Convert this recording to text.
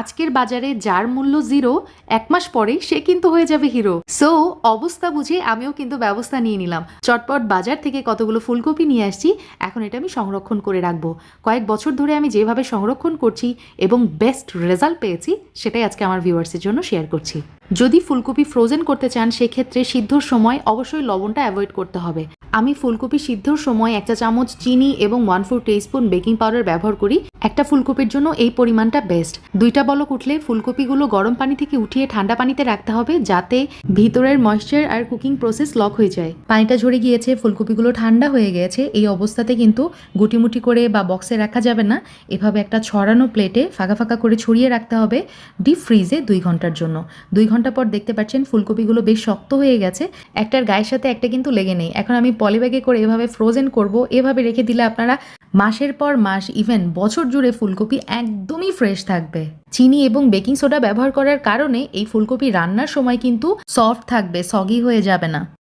আজকের বাজারে যার মূল্য জিরো, এক মাস পরেই সে কিন্তু হয়ে যাবে হিরো। সো অবস্থা বুঝে আমিও কিন্তু ব্যবস্থা নিয়ে নিলাম। চটপট বাজার থেকে কতগুলো ফুলকপি নিয়ে আসছি, এখন এটা আমি সংরক্ষণ করে রাখব। কয়েক বছর ধরে আমি যেভাবে সংরক্ষণ করছি এবং বেস্ট রেজাল্ট পেয়েছি, সেটাই আজকে আমার ভিউয়ার্সের জন্য শেয়ার করছি। যদি ফুলকপি ফ্রোজেন করতে চান, সেক্ষেত্রে সিদ্ধর সময় অবশ্যই লবণটা অ্যাভয়েড করতে হবে। আমি ফুলকপি সিদ্ধর সময় একটা চামচ চিনি এবং one four teaspoon baking powder ব্যবহার করি একটা ফুলকপির জন্য এই পরিমাণটা বেস্ট দুইটা বলক উঠলে ফুলকপিগুলো গরম পানি থেকে উঠিয়ে ঠান্ডা পানিতে রাখতে হবে যাতে ভিতরের ময়েশ্চার আর কুকিং প্রসেস লক হয়ে যায়। পানিটা ঝরে গিয়েছে, ফুলকপিগুলো ঠান্ডা হয়ে গেছে, এই অবস্থাতে কিন্তু গুটিমুটি করে বা বক্সে রাখা যাবে না। এভাবে একটা ছড়ানো প্লেটে ফাঁকা ফাঁকা করে ছড়িয়ে রাখতে হবে ডিপ ফ্রিজে দুই ঘণ্টার জন্য। দুই ঘণ্টা পর দেখতে পাচ্ছেন ফুলকপিগুলো বেশ শক্ত হয়ে গেছে। একটার গায়ের সাথে একটা কিন্তু লেগে নেই। এখন আমি পলিব্যাগে করে এভাবে ফ্রোজেন করব। এভাবে রেখে দিলে আপনারা মাসের পর মাস ইভেন বছর জুড়ে ফুলকপি একদমই ফ্রেশ থাকবে। চিনি এবং বেকিং সোডা ব্যবহার করার কারণে এই ফুলকপি রান্নার সময় কিন্তু সফট থাকবে সগি হয়ে যাবে না।